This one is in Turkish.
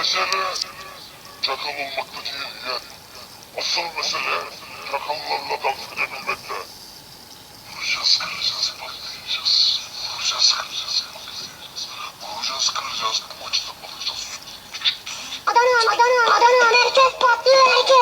mesele çakal olmaktaki yani asıl mesele çakallarla dans edebilmekte. Vuracağız, kıracağız, patlayacağız. Vuracağız, kıracağız, patlayacağız. Vuracağız, kıracağız, bu maçta alacağız. Adana'm, Adana'm, Adana'm, herkes patlıyor, herkes.